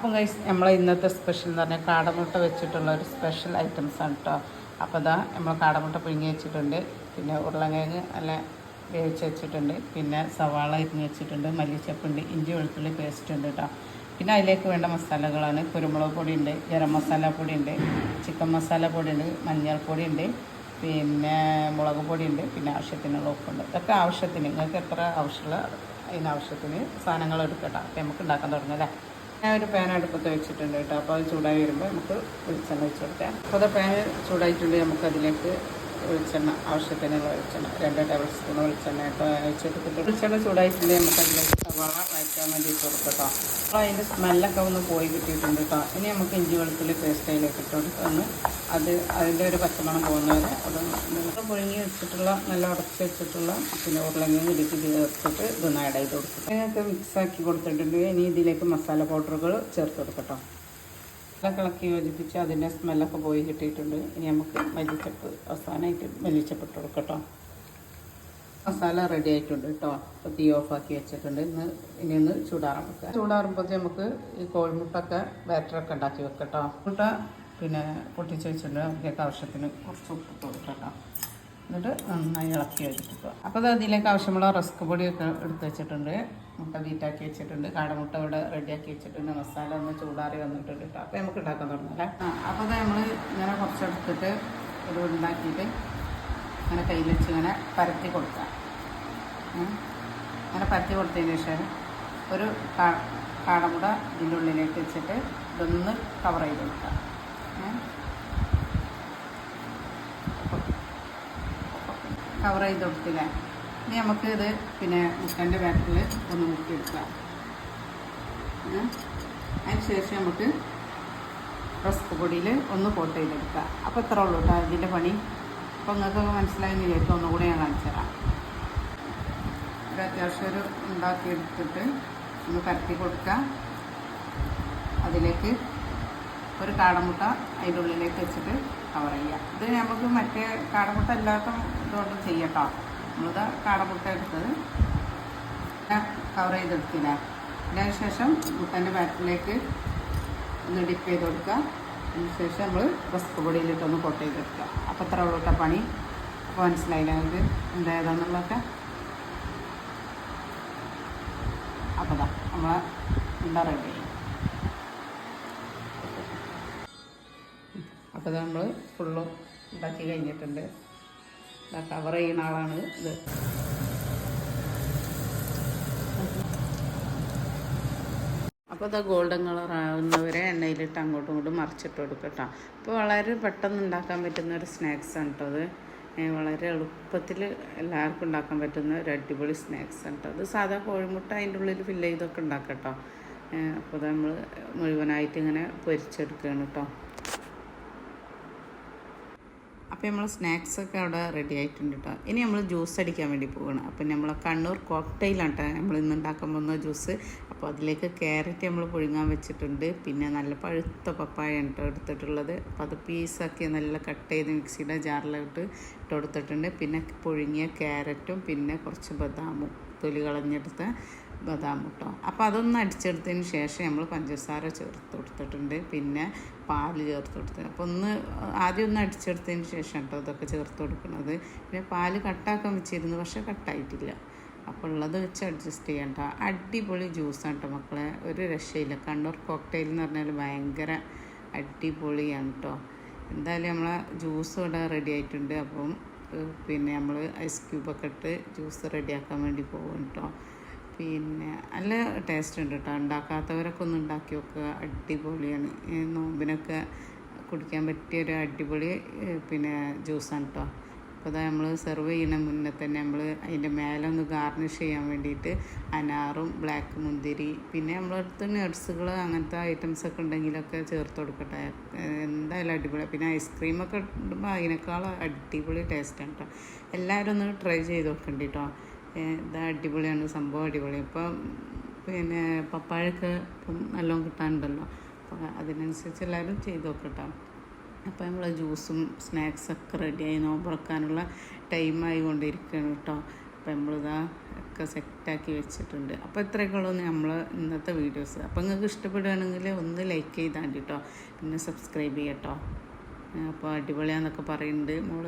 അപ്പം ഗൈസ് നമ്മളെ ഇന്നത്തെ സ്പെഷ്യൽ എന്ന് പറഞ്ഞാൽ കാടമുട്ട വെച്ചിട്ടുള്ള ഒരു സ്പെഷ്യൽ ഐറ്റംസ് ആണ് കേട്ടോ അപ്പോൾ ഇതാ നമ്മൾ കാടമുട്ട പുഴുങ്ങി വെച്ചിട്ടുണ്ട്. പിന്നെ ഉരുളക്കിഴങ്ങ് നല്ല വേവിച്ച് വെച്ചിട്ടുണ്ട്. പിന്നെ സവാള ഇരിഞ്ഞ് വെച്ചിട്ടുണ്ട്. മല്ലിച്ചപ്പുണ്ട് ഇഞ്ചി വെളുത്തുള്ളി പേസ്റ്റ് ഉണ്ട് കേട്ടോ പിന്നെ അതിലേക്ക് വേണ്ട മസാലകളാണ്. കുരുമുളക് പൊടി ഉണ്ട് ഗരം മസാല പൊടി ഉണ്ട് ചിക്കൻ മസാല പൊടി ഉണ്ട് മഞ്ഞൾപ്പൊടി ഉണ്ട് പിന്നെ മുളക് പൊടി ഉണ്ട് പിന്നെ ആവശ്യത്തിനുള്ള ഉപ്പുണ്ട്. ഇതൊക്കെ ആവശ്യത്തിന്. നിങ്ങൾക്ക് എത്ര ആവശ്യമുള്ള അതിനാവശ്യത്തിന് സാധനങ്ങൾ എടുക്കട്ടോ അപ്പോൾ നമുക്ക് ഉണ്ടാക്കാൻ തുടങ്ങല്ലേ ഞാൻ ഒരു പാൻ അടുപ്പത്ത് വെച്ചിട്ടുണ്ട് കേട്ടോ. അപ്പോൾ അത് ചൂടായി വരുമ്പോൾ നമുക്ക് വെളിച്ചെണ്ണ വെച്ച് കൊടുക്കാം അപ്പോൾ അത് പാൻ ചൂടായിട്ടുണ്ടെങ്കിൽ നമുക്ക് അതിലേക്ക് വെളിച്ചെണ്ണ ആവശ്യത്തിനുള്ള വെളിച്ചെണ്ണ രണ്ട് ടേബിൾ സ്പൂൺ വെളിച്ചെണ്ണ ഇപ്പോൾ വെച്ചെടുത്തിട്ട് വെളിച്ചെണ്ണ ചൂടായിട്ടുണ്ടെങ്കിൽ നമുക്ക് അതിലേക്ക് സവാള വഴറ്റാൻ വേണ്ടി ഇട്ട് കൊടുക്കട്ടോ അപ്പോൾ അതിന്റെ സ്മെല്ലൊക്കെ ഒന്ന് പോയി കിട്ടിയിട്ടുണ്ട് കേട്ടോ ഇനി നമുക്ക് ഇഞ്ചി വെളുത്തുള്ളി പേസ്റ്റ് അതിലേക്ക് ഇട്ട് അത് അതിന്റെ ഒരു പച്ചമണം പോകുന്നവരെ അത് നല്ല പുഴുങ്ങി വെച്ചിട്ടുള്ള നല്ല ഉടച്ച് വെച്ചിട്ടുള്ള പിന്നെ ഉരുളങ്ങയും ഇടിച്ച് ചേർത്തിട്ട് ഇത് ചെയ്ത് കൊടുക്കും. അതിനകത്ത് മിക്സാക്കി കൊടുത്തിട്ടുണ്ട്. ഇനി ഇതിലേക്ക് മസാല പൗഡറുകൾ ചേർത്ത് കൊടുക്കട്ടോ നല്ല ഇളക്കി യോജിപ്പിച്ച് അതിന്റെ സ്മെല്ലൊക്കെ പോയി കിട്ടിയിട്ടുണ്ട്. ഇനി നമുക്ക് മല്ലിച്ചപ്പ് അവസാനമായിട്ട് മല്ലിച്ചപ്പ് ഇട്ട് കൊടുക്കട്ടോ. മസാല റെഡി ആയിട്ടുണ്ട് കേട്ടോ. അപ്പോൾ തീ ഓഫാക്കി വെച്ചിട്ടുണ്ട്. ഇന്ന് ഇനി ഒന്ന് ചൂടാറാൻ വെക്കുക. ചൂടാറുമ്പോഴത്തേ നമുക്ക് ഈ കോഴിമുട്ടൊക്കെ ബാറ്ററൊക്കെ ഉണ്ടാക്കി വെക്കട്ടോ. മുട്ട പിന്നെ പൊട്ടിച്ച് വെച്ചിട്ടുണ്ട്. അതിലേക്ക് ആവശ്യത്തിന് കുറച്ച് ഉപ്പ് കൊടുക്കട്ടോ എന്നിട്ട് നന്നായി ഇളക്കി യോജിപ്പിക്കുക അപ്പോൾ അത് അതിലേക്ക് ആവശ്യമുള്ള റസ്ക് പൊടിയൊക്കെ എടുത്ത് വെച്ചിട്ടുണ്ട്. മുട്ട ബീറ്റാക്കി വെച്ചിട്ടുണ്ട്. കാടമുട്ട ഇവിടെ റെഡിയാക്കി വെച്ചിട്ടുണ്ട്. മസാല ഒന്ന് ചൂടാറി വന്നിട്ടുണ്ട് കേട്ടോ അപ്പോൾ നമുക്ക് ഉണ്ടാക്കാൻ തുടങ്ങാം അപ്പോൾ അത് നമ്മൾ ഇങ്ങനെ കുറച്ചെടുത്തിട്ട് ഇത് ഉണ്ടാക്കിയിട്ട് ഇങ്ങനെ കയ്യിൽ വെച്ച് ഇങ്ങനെ പരത്തി കൊടുക്കുക. അങ്ങനെ പരത്തി കൊടുത്തതിന് ശേഷം ഒരു കാടമുട ഇതിന്റെ ഉള്ളിലേക്ക് വെച്ചിട്ട് ഇതൊന്ന് കവർ ചെയ്ത് കൊടുക്കുക കവർ ചെയ്ത് കൊടുത്തില്ല? ഇനി നമുക്ക് ഇത് പിന്നെ മുട്ടന്റെ ബാറ്ററിൽ ഒന്ന് എടുക്കാം അതിന് ശേഷം നമുക്ക് റസ്ക് പൊടിയിൽ ഒന്ന് കോട്ട് ചെയ്തെടുക്കുക അപ്പോൾ ഇത്ര ഉള്ളൂ കേട്ടോ ഇതിന്റെ പണി. അപ്പോൾ നിങ്ങൾക്കൊക്കെ മനസ്സിലായെന്ന് വിചാരിക്കും ഒന്നുകൂടി ഞാൻ കാണിച്ചു തരാം. ഒരു അത്യാവശ്യം ഒരു ഉണ്ടാക്കിയെടുത്തിട്ട് ഒന്ന് പരത്തി കൊടുക്കുക അതിലേക്ക് ഒരു കാടമുട്ട അതിന്റെ ഉള്ളിലേക്ക് വെച്ചിട്ട് കവർ ചെയ്യുക ഇത് നമുക്ക് മറ്റേ കാടമുട്ട അല്ലാത്ത ഇതുകൊണ്ട് ചെയ്യട്ടോ. നമ്മളിത് കാടമുട്ട എടുത്തത്. കവർ ചെയ്തെടുത്തില്ല? അതിനുശേഷം മുട്ടന്റെ ബാറ്റിലേക്ക് ഒന്ന് ഡിപ്പ് ചെയ്ത് കൊടുക്കുക. അതിന് ശേഷം നമ്മൾ റസ്ക് പൊടിയിലിട്ടൊന്ന് കൊട്ട് ചെയ്തെടുക്കുക. അപ്പോൾ അത്ര ഉള്ളിട്ട പണി. അപ്പോൾ മനസ്സിലായില്ല നിങ്ങൾക്ക്? എന്തായതാണെന്നുള്ളതൊക്കെ അപ്പോൾ നമ്മളെ എന്താ റെഡി അപ്പോൾ നമ്മൾ ഫുള്ളും ഉണ്ടാക്കി കഴിഞ്ഞിട്ടുണ്ട്. കവർ ചെയ്യുന്ന ആളാണ് ഇത്. അപ്പോൾ അത് ഗോൾഡൻ കളർ ആവുന്നവരെ എണ്ണയിലിട്ട് അങ്ങോട്ടും ഇങ്ങോട്ടും മറിച്ചിട്ട് കൊടുക്കട്ടോ. അപ്പോൾ വളരെ പെട്ടെന്ന് ഉണ്ടാക്കാൻ പറ്റുന്ന ഒരു സ്നാക്സ് ആണ് കേട്ടോ അത്. വളരെ എളുപ്പത്തിൽ എല്ലാവർക്കും ഉണ്ടാക്കാൻ പറ്റുന്ന ഒരു അടിപൊളി സ്നാക്സ് ആണ് കേട്ടോ അത്. സാധാ കോഴിമുട്ട അതിന്റെ ഉള്ളിൽ ഫില്ല് ചെയ്തൊക്കെ ഉണ്ടാക്കട്ടോ. അപ്പോൾ അത് നമ്മൾ മുഴുവനായിട്ട് ഇങ്ങനെ പൊരിച്ചെടുക്കുകയാണ് കേട്ടോ അപ്പോൾ നമ്മൾ സ്നാക്സ് ഒക്കെ അവിടെ റെഡി ആയിട്ടുണ്ട് കേട്ടോ ഇനി നമ്മൾ ജ്യൂസ് അടിക്കാൻ വേണ്ടി പോവുകയാണ് അപ്പോൾ നമ്മൾ കണ്ണൂർ കോക്ടെയിലാണ് കേട്ടോ നമ്മൾ ഇന്ന് ഉണ്ടാക്കാൻ പോകുന്ന ജ്യൂസ് അപ്പോൾ അതിലേക്ക് ക്യാരറ്റ് നമ്മൾ പുഴുങ്ങാൻ വെച്ചിട്ടുണ്ട്. പിന്നെ നല്ല പഴുത്ത പപ്പായ കേട്ടോ എടുത്തിട്ടുള്ളത്. അപ്പോൾ അത് പീസാക്കി നല്ല കട്ട് ചെയ്ത് മിക്സിയുടെ ജാറിലോട്ട് ഇട്ട് കൊടുത്തിട്ടുണ്ട് പിന്നെ പുഴുങ്ങിയ ക്യാരറ്റും പിന്നെ കുറച്ച് ബദാമും തൊലി കളഞ്ഞെടുത്ത ബദാം കേട്ടോ അപ്പോൾ അതൊന്ന് അടിച്ചെടുത്തതിന് ശേഷം നമ്മൾ പഞ്ചസാര ചേർത്ത് കൊടുത്തിട്ടുണ്ട്. പിന്നെ പാൽ ചേർത്ത് കൊടുത്തത് അപ്പോൾ ഒന്ന് ആദ്യം ഒന്ന് അടിച്ചെടുത്തതിന് ശേഷം കേട്ടോ ഇതൊക്കെ ചേർത്ത് കൊടുക്കുന്നത്. പിന്നെ പാൽ കട്ടാക്കാൻ വെച്ചിരുന്നു പക്ഷേ കട്ടായിട്ടില്ല. അപ്പോൾ ഉള്ളത് വെച്ച് അഡ്ജസ്റ്റ് ചെയ്യണ്ട അടിപൊളി ജ്യൂസാണ് കേട്ടോ മക്കളെ. ഒരു രക്ഷയില്ല. കണ്ണൂർ കോക്ടെയിൽ എന്ന് പറഞ്ഞാൽ ഭയങ്കര അടിപൊളിയാണ് കേട്ടോ എന്തായാലും നമ്മളെ ജ്യൂസ് ഇവിടെ റെഡി ആയിട്ടുണ്ട്. അപ്പം പിന്നെ നമ്മൾ ഐസ് ക്യൂബൊക്കെ ഇട്ട് ജ്യൂസ് റെഡിയാക്കാൻ വേണ്ടി പോകും കേട്ടോ പിന്നെ നല്ല ടേസ്റ്റ് ഉണ്ട് കേട്ടോ ഉണ്ടാക്കാത്തവരൊക്കെ ഒന്ന് ഉണ്ടാക്കി നോക്കുക. അടിപൊളിയാണ്. നോമ്പിനൊക്കെ കുടിക്കാൻ പറ്റിയ ഒരു അടിപൊളി പിന്നെ ജ്യൂസാണ് കേട്ടോ അപ്പോൾ അതാ നമ്മൾ സെർവ് ചെയ്യണ മുന്നേ തന്നെ നമ്മൾ അതിന്റെ മേലെ ഒന്ന് ഗാർണിഷ് ചെയ്യാൻ വേണ്ടിയിട്ട് അനാറും ബ്ലാക്ക് മുന്തിരി പിന്നെ നമ്മളടുത്ത് നട്സുകൾ അങ്ങനത്തെ ഐറ്റംസ് ഒക്കെ ഉണ്ടെങ്കിലൊക്കെ ചേർത്ത് കൊടുക്കട്ടെ. എന്തായാലും അടിപൊളി പിന്നെ ഐസ്ക്രീമൊക്കെ ഇടുമ്പോൾ അതിനേക്കാൾ അടിപൊളി ടേസ്റ്റാണ് കേട്ടോ എല്ലാവരും ഒന്ന് ട്രൈ ചെയ്ത് നോക്കണ്ടി കേട്ടോ ഇത് അടിപൊളിയാണ് സംഭവം അടിപൊളി. ഇപ്പം പിന്നെ പപ്പായൊക്കെ ഇപ്പം നല്ലോണം കിട്ടാനുണ്ടല്ലോ. അപ്പോൾ അതിനനുസരിച്ച് എല്ലാവരും ചെയ്ത് നോക്കട്ടോ. അപ്പോൾ നമ്മൾ ജ്യൂസും സ്നാക്സൊക്കെ റെഡിയായി നോമ്പ് തുറക്കാനുള്ള ടൈമായി കൊണ്ടിരിക്കുകയാണ് കേട്ടോ. അപ്പോൾ നമ്മളിതാ ഒക്കെ സെറ്റാക്കി വെച്ചിട്ടുണ്ട്. അപ്പോൾ ഇത്രയൊക്കെ ഉള്ളൂ നമ്മൾ ഇന്നത്തെ വീഡിയോസ് അപ്പോൾ നിങ്ങൾക്ക് ഇഷ്ടപ്പെടുകയാണെങ്കിൽ ഒന്ന് ലൈക്ക് ചെയ്താണ്ടിട്ടോ പിന്നെ സബ്സ്ക്രൈബ് ചെയ്യട്ടോ അപ്പോൾ അടിപൊളിയാന്നൊക്കെ പറയുന്നുണ്ട്. മോൾ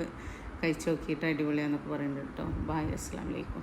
കഴിച്ച് നോക്കിയിട്ട് അടിപൊളിയാന്നൊക്കെ പറയുന്നുണ്ട് കേട്ടോ. ബായ് അസ്സാം വലൈക്കും